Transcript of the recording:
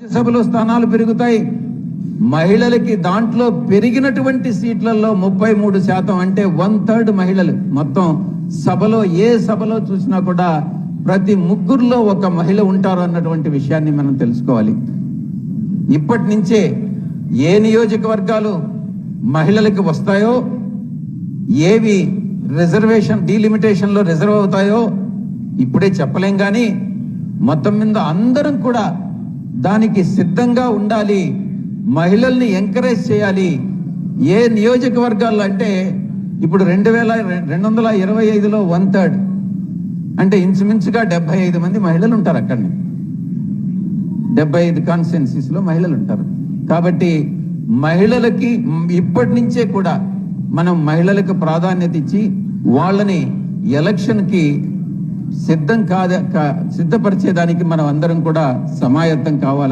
రాజ్యసభలో స్థానాలు పెరుగుతాయి. మహిళలకి దాంట్లో పెరిగినటువంటి సీట్లలో ముప్పై మూడు శాతం అంటే వన్ థర్డ్ మహిళలు. మొత్తం సభలో ఏ సభలో చూసినా కూడా ప్రతి ముగ్గురులో ఒక మహిళ ఉంటారు అన్నటువంటి విషయాన్ని మనం తెలుసుకోవాలి. ఇప్పటి నుంచే ఏ నియోజకవర్గాలు మహిళలకు వస్తాయో ఏవి రిజర్వేషన్ డీలిమిటేషన్లో రిజర్వ్ అవుతాయో ఇప్పుడే చెప్పలేం కానీ మొత్తం మీద అందరం కూడా దానికి సిద్ధంగా ఉండాలి. మహిళల్ని ఎంకరేజ్ చేయాలి. ఏ నియోజకవర్గాల్లో అంటే ఇప్పుడు రెండు వేల రెండు వందల ఇరవై ఐదులో వన్ థర్డ్. అంటే ఇంచుమించుగా డెబ్బై ఐదు మంది మహిళలు ఉంటారు అక్కడనే. డెబ్బై ఐదు కాన్స్టిట్యున్సీస్లో మహిళలు ఉంటారు. కాబట్టి మహిళలకి ఇప్పటి నుంచే కూడా మనం మహిళలకు ప్రాధాన్యత ఇచ్చి వాళ్ళని ఎలక్షన్కి సిద్ధం కాద కా- సిద్ధపరిచేదానికి మనం అందరం కూడా సమాయత్తం కావాలని